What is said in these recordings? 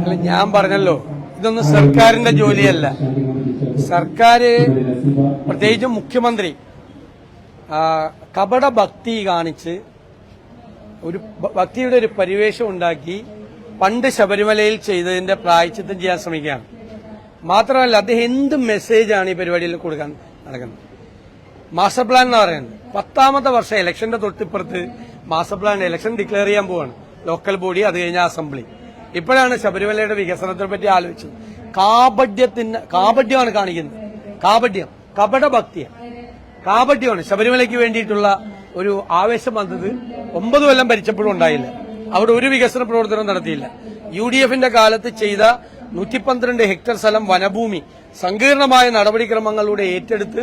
അല്ല ഞാൻ പറഞ്ഞല്ലോ ഇതൊന്നും സർക്കാരിന്റെ ജോലിയല്ല. സർക്കാർ പ്രത്യേകിച്ചും മുഖ്യമന്ത്രി കപട ഭക്തി കാണിച്ച് ഒരു ഭക്തിയുടെ ഒരു പരിവേഷം ഉണ്ടാക്കി പണ്ട് ശബരിമലയിൽ ചെയ്തതിന്റെ പ്രായച്ചിത്തം ചെയ്യാൻ ശ്രമിക്കുകയാണ്. മാത്രമല്ല അദ്ദേഹം എന്ത് മെസ്സേജാണ് ഈ പരിപാടിയിൽ കൊടുക്കാൻ നടക്കുന്നത്? മാസ്റ്റർ പ്ലാൻ എന്ന് പറയുന്നത്. പത്താമത്തെ വർഷം ഇലക്ഷന്റെ തൊട്ടിപ്പുറത്ത് മാസ്റ്റർ പ്ലാൻ ഇലക്ഷൻ ഡിക്ലെയർ ചെയ്യാൻ പോവാണ്. ലോക്കൽ ബോഡി അത് കഴിഞ്ഞ അസംബ്ലി. ഇപ്പോഴാണ് ശബരിമലയുടെ വികസനത്തെ പറ്റി ആലോചിച്ചത്. കാപഡ്യത്തിന് കാപഡ്യമാണ് കാണിക്കുന്നത്. കാപഡ്യം കപടഭക്തിയാണ്. കാപഡ്യമാണ് ശബരിമലയ്ക്ക് വേണ്ടിയിട്ടുള്ള ഒരു ആവേശം വന്നത് ഒമ്പത് കൊല്ലം ഭരിച്ചപ്പോഴും ഉണ്ടായില്ല. അവിടെ ഒരു വികസന പ്രവർത്തനം നടത്തിയില്ല. യു ഡി എഫിന്റെ കാലത്ത് ചെയ്ത നൂറ്റി പന്ത്രണ്ട് ഹെക്ടർ സ്ഥലം വനഭൂമി സങ്കീർണമായ നടപടിക്രമങ്ങളിലൂടെ ഏറ്റെടുത്ത്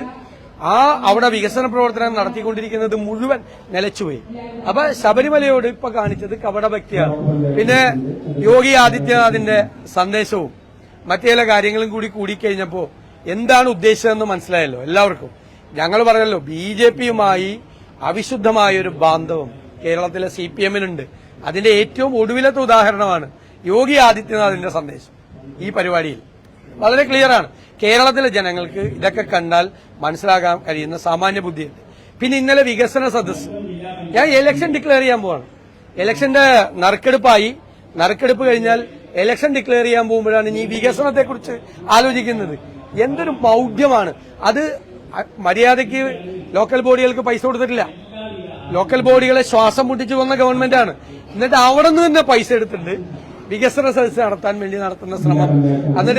ആ അവിടെ വികസന പ്രവർത്തനം നടത്തിക്കൊണ്ടിരിക്കുന്നത് മുഴുവൻ നിലച്ചുപോയി. അപ്പൊ ശബരിമലയോട് ഇപ്പൊ കാണിച്ചത് കപടഭക്തിയാണ് പിന്നെ യോഗി ആദിത്യനാഥിന്റെ സന്ദേശവും മറ്റു ചില കാര്യങ്ങളും കൂടി കൂടിക്കഴിഞ്ഞപ്പോ എന്താണ് ഉദ്ദേശിച്ചതെന്ന് മനസ്സിലായല്ലോ എല്ലാവർക്കും. ഞങ്ങൾ പറഞ്ഞല്ലോ ബി ജെ പിയുമായി അവിശുദ്ധമായ ഒരു ബാന്ധവം കേരളത്തിലെ സി പി എമ്മിനുണ്ട്. അതിന്റെ ഏറ്റവും ഒടുവിലത്തെ ഉദാഹരണമാണ് യോഗി ആദിത്യനാഥിന്റെ സന്ദേശം ഈ പരിപാടിയിൽ. വളരെ ക്ലിയർ ആണ്. കേരളത്തിലെ ജനങ്ങൾക്ക് ഇതൊക്കെ കണ്ടാൽ മനസ്സിലാക്കാൻ കഴിയുന്ന സാമാന്യ ബുദ്ധിയുണ്ട്. പിന്നെ ഇന്നലെ വികസന സദസ് ഞാൻ ഇലക്ഷൻ ഡിക്ലെയർ ചെയ്യാൻ പോവാണ്. ഇലക്ഷന്റെ നറുക്കെടുപ്പായി. നറുക്കെടുപ്പ് കഴിഞ്ഞാൽ ഇലക്ഷൻ ഡിക്ലെയർ ചെയ്യാൻ പോകുമ്പോഴാണ് ഇനി വികസനത്തെ കുറിച്ച് ആലോചിക്കുന്നത്. എന്തൊരു മൗഢ്യമാണ്. അത് മര്യാദയ്ക്ക് ലോക്കൽ ബോഡികൾക്ക് പൈസ കൊടുത്തിട്ടില്ല. ലോക്കൽ ബോഡികളെ ശ്വാസം മുട്ടിച്ചു വന്ന ഗവൺമെന്റാണ് എന്നിട്ട് അവിടെ നിന്ന് തന്നെ പൈസ എടുത്തിട്ട് വികസന സദസ്സ് നടത്താൻ വേണ്ടി നടത്തുന്ന ശ്രമം.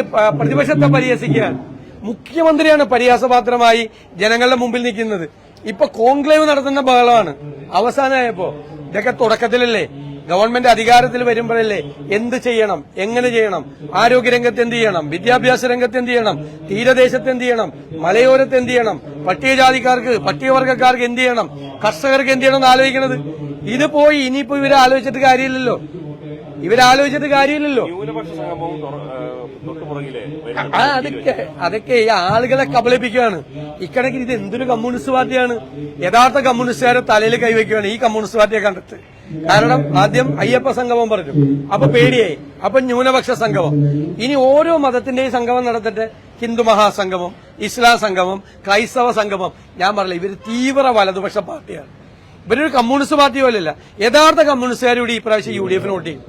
പ- പ്രതിപക്ഷത്തെ പരിഹസിക്കുകയാണ് മുഖ്യമന്ത്രിയാണ് പരിഹാസപാത്രമായി ജനങ്ങളുടെ മുമ്പിൽ നിൽക്കുന്നത്. ഇപ്പൊ കോൺക്ലേവ് നടത്തുന്ന ബഹളമാണ്. അവസാനമായപ്പോ ഇതൊക്കെ തുടക്കത്തിലല്ലേ? ഗവൺമെന്റ് അധികാരത്തിൽ വരുമ്പോഴല്ലേ എന്ത് ചെയ്യണം? എങ്ങനെ ചെയ്യണം? ആരോഗ്യരംഗത്ത് എന്ത് ചെയ്യണം? വിദ്യാഭ്യാസ രംഗത്ത് എന്ത് ചെയ്യണം? തീരദേശത്ത് എന്ത് ചെയ്യണം? മലയോരത്ത് എന്ത് ചെയ്യണം? പട്ടികജാതിക്കാർക്ക് പട്ടികവർഗക്കാർക്ക് എന്ത് ചെയ്യണം? കർഷകർക്ക് എന്ത് ചെയ്യണം എന്ന് ആലോചിക്കണത്? ഇത് പോയി ഇനിയിപ്പോ ഇവരെ ആലോചിച്ചിട്ട് കാര്യമില്ലല്ലോ. ഇവരാലോചിച്ചിട്ട് കാര്യമില്ലല്ലോ. ആ അതൊക്കെ അതൊക്കെ ഈ ആളുകളെ കബളിപ്പിക്കുകയാണ്. ഇക്കണക്കിന് ഇത് എന്തൊരു കമ്മ്യൂണിസ്റ്റ് പാർട്ടിയാണ്? യഥാർത്ഥ കമ്മ്യൂണിസ്റ്റുകാരെ തലയിൽ കൈവയ്ക്കുകയാണ് ഈ കമ്മ്യൂണിസ്റ്റ് പാർട്ടിയെ കണ്ടിട്ട്. കാരണം ആദ്യം അയ്യപ്പ സംഗമം പറഞ്ഞു. അപ്പൊ പേടിയായി. അപ്പൊ ന്യൂനപക്ഷ സംഗമം. ഇനി ഓരോ മതത്തിന്റെയും സംഗമം നടത്തട്ടെ ഹിന്ദു മഹാസംഗമം ഇസ്ലാം സംഗമം ക്രൈസ്തവ സംഗമം. ഞാൻ പറഞ്ഞില്ല ഇവർ തീവ്ര വലതുപക്ഷ പാർട്ടിയാണ്. ഇവരൊരു കമ്മ്യൂണിസ്റ്റ് പാർട്ടി പോലെയല്ല. യഥാർത്ഥ കമ്മ്യൂണിസ്റ്റുകാരോട് ഈ പ്രാവശ്യം യു ഡി എഫിന് വോട്ട് ചെയ്യും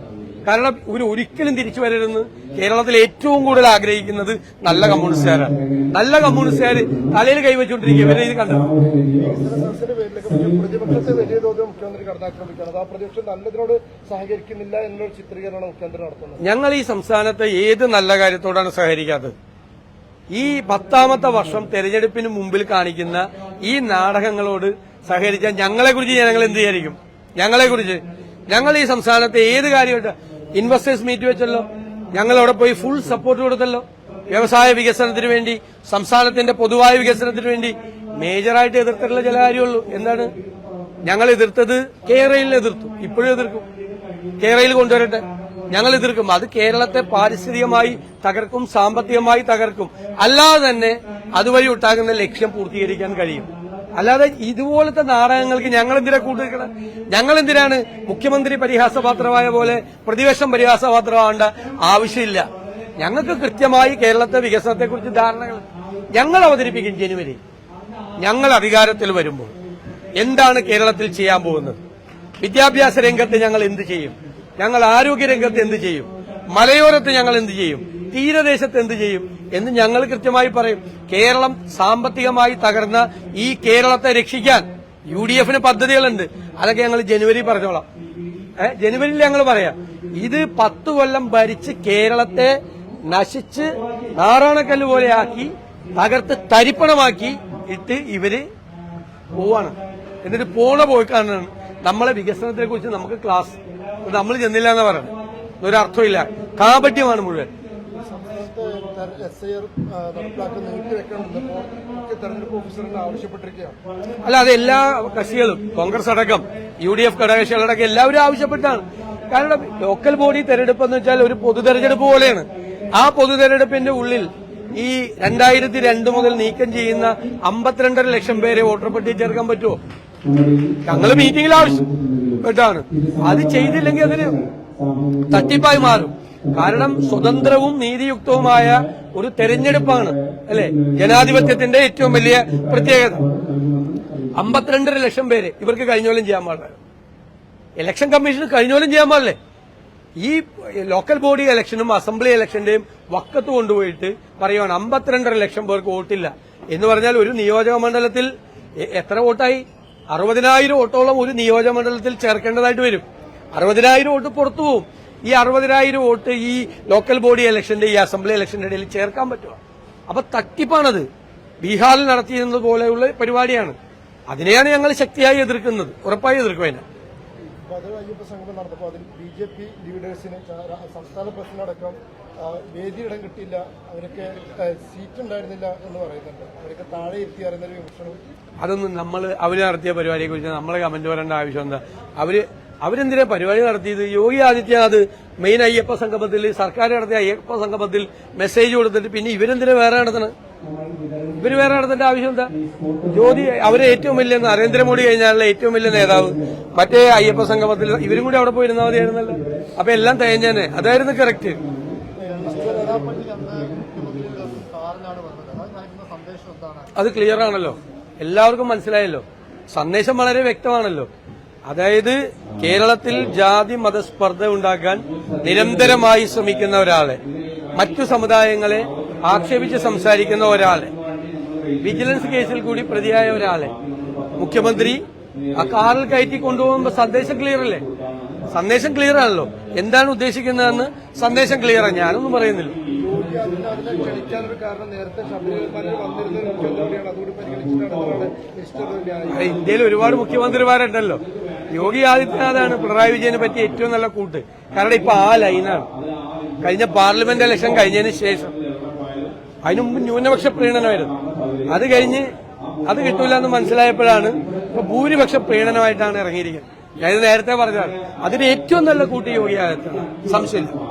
കാരണം ഇവർ ഒരിക്കലും തിരിച്ചു വരരുതെന്ന് കേരളത്തിൽ ഏറ്റവും കൂടുതൽ ആഗ്രഹിക്കുന്നത് നല്ല കമ്മ്യൂണിസ്റ്റുകാരാണ്. നല്ല കമ്മ്യൂണിസ്റ്റുകാർ തലയിൽ കൈവച്ചുകൊണ്ടിരിക്കുക. ഇവരെ ഇത് കണ്ടത് സദസ്സിന്റെ പേരിലൊക്കെ പ്രതിപക്ഷത്തെ വലിയ തോതിൽ മുഖ്യമന്ത്രി കടന്നാക്രമിക്കുകയാണ്. ആ പ്രതിപക്ഷം നല്ലതിനോട് സഹകരിക്കുന്നില്ല എന്നൊരു ചിത്രീകരണമാണ് മുഖ്യമന്ത്രി നടത്തുന്നത് ഞങ്ങൾ ഈ സംസ്ഥാനത്തെ ഏത് നല്ല കാര്യത്തോടാണ് സഹകരിക്കാത്തത്? ഈ പത്താമത്തെ വർഷം തെരഞ്ഞെടുപ്പിന് മുമ്പിൽ കാണിക്കുന്ന ഈ നാടകങ്ങളോട് സഹകരിച്ചാൽ ഞങ്ങളെ കുറിച്ച് ജനങ്ങൾ എന്ത് വിചാരിക്കും? ഞങ്ങളെ കുറിച്ച് ഞങ്ങൾ ഈ സംസ്ഥാനത്തെ ഏത് കാര്യമായിട്ട് ഇൻവെസ്റ്റേഴ്സ് മീറ്റ് വെച്ചല്ലോ? ഞങ്ങൾ അവിടെ പോയി ഫുൾ സപ്പോർട്ട് കൊടുത്തല്ലോ? വ്യവസായ വികസനത്തിന് വേണ്ടി സംസ്ഥാനത്തിന്റെ പൊതുവായ വികസനത്തിന് വേണ്ടി മേജറായിട്ട് എതിർത്തിട്ടുള്ള ചില കാര്യമുള്ളൂ. എന്താണ്? ഞങ്ങൾ എതിർത്തത് കേരളയിൽ എതിർത്തു. ഇപ്പോഴും എതിർക്കും. കേരളയിൽ കൊണ്ടുവരട്ടെ. ഞങ്ങൾ എതിർക്കും. അത് കേരളത്തെ പാരിസ്ഥിതികമായി തകർക്കും സാമ്പത്തികമായി തകർക്കും. അല്ലാതെ തന്നെ അതുവഴി ഉണ്ടാകുന്ന ലക്ഷ്യം പൂർത്തീകരിക്കാൻ കഴിയും. അല്ലാതെ ഇതുപോലത്തെ നാടകങ്ങൾക്ക് ഞങ്ങൾ എന്തിനാ കൂട്ടുനിൽക്കണം? ഞങ്ങൾ എന്തിനാണ് മുഖ്യമന്ത്രി പരിഹാസപാത്രമായ പോലെ പ്രതിപക്ഷം പരിഹാസപാത്രമാവേണ്ട ആവശ്യമില്ല. ഞങ്ങൾക്ക് കൃത്യമായി കേരളത്തെ വികസനത്തെക്കുറിച്ച് ധാരണകൾ ഞങ്ങൾ അവതരിപ്പിക്കും ജനുവരി. ഞങ്ങൾ അധികാരത്തിൽ വരുമ്പോൾ എന്താണ് കേരളത്തിൽ ചെയ്യാൻ പോകുന്നത്? വിദ്യാഭ്യാസ രംഗത്ത് ഞങ്ങൾ എന്ത് ചെയ്യും? ഞങ്ങൾ ആരോഗ്യ രംഗത്ത് എന്ത് ചെയ്യും? മലയോരത്ത് ഞങ്ങൾ എന്ത് ചെയ്യും? തീരദേശത്ത് എന്ത് ചെയ്യും എന്ന് ഞങ്ങൾ കൃത്യമായി പറയും. കേരളം സാമ്പത്തികമായി തകർന്ന ഈ കേരളത്തെ രക്ഷിക്കാൻ യു ഡി എഫിന് പദ്ധതികളുണ്ട്. അതൊക്കെ ഞങ്ങൾ ജനുവരി പറഞ്ഞോളാം. ജനുവരിയിൽ ഞങ്ങൾ പറയാം. ഇത് പത്ത് കൊല്ലം ഭരിച്ച് കേരളത്തെ നശിച്ച് നാറാണക്കല്ല് പോലെയാക്കി തകർത്ത് തരിപ്പണമാക്കി ഇട്ട് ഇവർ പോവാണ്. എന്നിട്ട് പോണ പോയിക്കാണ് നമ്മളെ വികസനത്തെ കുറിച്ച് നമുക്ക് ക്ലാസ് നമ്മൾ ചെന്നില്ല എന്ന് പറയുന്നത്. ഒരർത്ഥമില്ല കാപട്യമാണ് മുഴുവൻ. എസ് ഐ ആർ നടപ്പിലാക്കുന്ന നീട്ടിവെക്കണമെന്നപ്പോൾ മുഖ്യ തെരഞ്ഞെടുപ്പ് ഓഫീസറിന് ആവശ്യപ്പെട്ടിരിക്കുകയാണ്. അല്ല എല്ലാ കക്ഷികളും കോൺഗ്രസ് അടക്കം യു ഡി എഫ് ഘടകകക്ഷികളടക്കം എല്ലാവരും ആവശ്യപ്പെട്ടാണ്. കാരണം ലോക്കൽ ബോഡി തെരഞ്ഞെടുപ്പ് എന്ന് വെച്ചാൽ ഒരു പൊതു തെരഞ്ഞെടുപ്പ് പോലെയാണ്. ആ പൊതു തെരഞ്ഞെടുപ്പിന്റെ ഉള്ളിൽ ഈ രണ്ടായിരത്തി രണ്ട് മുതൽ നീക്കം ചെയ്യുന്ന അമ്പത്തിരണ്ടര ലക്ഷം പേരെ വോട്ടർ പട്ടിക ചേർക്കാൻ പറ്റുമോ ഞങ്ങൾ മീറ്റിംഗിൽ ആവശ്യപ്പെട്ടാണ്. അത് ചെയ്തില്ലെങ്കിൽ അതിന് തട്ടിപ്പായി മാറും. കാരണം സ്വതന്ത്രവും നീതിയുക്തവുമായ ഒരു തെരഞ്ഞെടുപ്പാണ് അല്ലെ? ജനാധിപത്യത്തിന്റെ ഏറ്റവും വലിയ പ്രത്യേകത. അമ്പത്തിരണ്ടര ലക്ഷം പേര് ഇവർക്ക് കഴിഞ്ഞോലും ചെയ്യാൻ പാടില്ല. ഇലക്ഷൻ കമ്മീഷന് കഴിഞ്ഞോലും ചെയ്യാൻ പാടില്ലേ? ഈ ലോക്കൽ ബോഡി ഇലക്ഷനും അസംബ്ലി ഇലക്ഷന്റെയും വക്കത്ത് കൊണ്ടുപോയിട്ട് പറയുവാണ് അമ്പത്തിരണ്ടര ലക്ഷം പേർക്ക് വോട്ടില്ല. എന്ന് പറഞ്ഞാൽ ഒരു നിയോജക മണ്ഡലത്തിൽ എത്ര വോട്ടായി? അറുപതിനായിരം വോട്ടോളം ഒരു നിയോജക മണ്ഡലത്തിൽ ചേർക്കേണ്ടതായിട്ട് വരും. അറുപതിനായിരം വോട്ട് പുറത്തു പോകും ഈ അറുപതിനായിരം വോട്ട് ഈ ലോക്കൽ ബോഡി ഇലക്ഷന്റെ ഈ അസംബ്ലി ഇലക്ഷന്റെ ഇടയിൽ ചേർക്കാൻ പറ്റുമോ? അപ്പൊ തട്ടിപ്പാണത്. ബീഹാറിൽ നടത്തിയിരുന്നത് പോലെയുള്ള പരിപാടിയാണ്. അതിനെയാണ് ഞങ്ങൾ ശക്തിയായി എതിർക്കുന്നത്. ഉറപ്പായി എതിർക്കും അതിനെ. അയ്യപ്പ സംഗമം നടന്നപ്പോൾ അതിൽ ബി ജെ പി ലീഡേഴ്സിന് സംസ്ഥാന പ്രസിഡന്റടക്കം ആ, വേദി ഇടം കിട്ടിയില്ല. അവരൊക്കെ സീറ്റ് ഉണ്ടായിരുന്നില്ല എന്ന് പറയുന്നുണ്ട്. അവരൊക്കെ താഴെ വിമർശനം അതൊന്നും നമ്മൾ അവർ നടത്തിയ പരിപാടിയെ കുറിച്ച് നമ്മളെ കമന്റ് പറയേണ്ട ആവശ്യം എന്താ? അവർ അവരെന്തിനാ പരിപാടി നടത്തിയത്? യോഗി ആദിത്യനാഥ് മെയിൻ അയ്യപ്പ സംഗമത്തിൽ സർക്കാർ നടത്തിയ അയ്യപ്പ സംഗമത്തിൽ മെസ്സേജ് കൊടുത്തിട്ട് പിന്നെ ഇവരെന്തിനാ വേറെ നടത്തണം? ഇവർ വേറെ നടത്തേണ്ട ആവശ്യം എന്താ? ജ്യോതി അവരെ ഏറ്റവും വലിയ നരേന്ദ്രമോദി കഴിഞ്ഞാലുള്ള ഏറ്റവും വലിയ നേതാവ്. മറ്റേ അയ്യപ്പ സംഗമത്തിൽ ഇവരും കൂടി അവിടെ പോയിരുന്നാൽ മതിയായിരുന്നല്ലോ. അപ്പൊ എല്ലാം തേഞ്ഞേനെ. അതായിരുന്നു കറക്റ്റ് അത് ക്ലിയർ ആണല്ലോ. എല്ലാവർക്കും മനസ്സിലായല്ലോ. സന്ദേശം വളരെ വ്യക്തമാണല്ലോ. അതായത് കേരളത്തിൽ ജാതി മതസ്പർദ്ധ ഉണ്ടാക്കാൻ നിരന്തരമായി ശ്രമിക്കുന്ന ഒരാളെ മറ്റു സമുദായങ്ങളെ ആക്ഷേപിച്ച് സംസാരിക്കുന്ന ഒരാളെ വിജിലൻസ് കേസിൽ കൂടി പ്രതിയായ ഒരാളെ മുഖ്യമന്ത്രി ആ കാറിൽ കയറ്റി കൊണ്ടുപോകുമ്പോൾ സന്ദേശം ക്ലിയർ അല്ലേ? സന്ദേശം ക്ലിയർ ആണല്ലോ. എന്താണ് ഉദ്ദേശിക്കുന്നതെന്ന് സന്ദേശം ക്ലിയർ ആണ് ഞാനൊന്നും പറയുന്നില്ല. ഇന്ത്യയിൽ ഒരുപാട് മുഖ്യമന്ത്രിമാരുണ്ടല്ലോ. യോഗി ആദിത്യനാഥാണ് പിണറായി വിജയനെ പറ്റിയ ഏറ്റവും നല്ല കൂട്ട്. കാരണം ഇപ്പൊ ആ ലൈനാണ്. കഴിഞ്ഞ പാർലമെന്റ് ഇലക്ഷൻ കഴിഞ്ഞതിന് ശേഷം. അതിനു മുമ്പ് ന്യൂനപക്ഷ പ്രീണനമായിരുന്നു. അത് കഴിഞ്ഞ് അത് കിട്ടൂല എന്ന് മനസ്സിലായപ്പോഴാണ് ഇപ്പൊ ഭൂരിപക്ഷ പ്രീണനമായിട്ടാണ് ഇറങ്ങിയിരിക്കുന്നത്. ഞാനിത് നേരത്തെ പറഞ്ഞതാണ്. അതിന് ഏറ്റവും നല്ല കൂട്ടി യോഗി ആദിത്യനാഥ് സംശയമില്ല.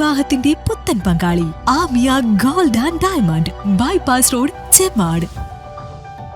വിവാഹത്തിന്റെ പുത്തൻ പങ്കാളി Amiya gold and diamond. Bypass road Chemmad.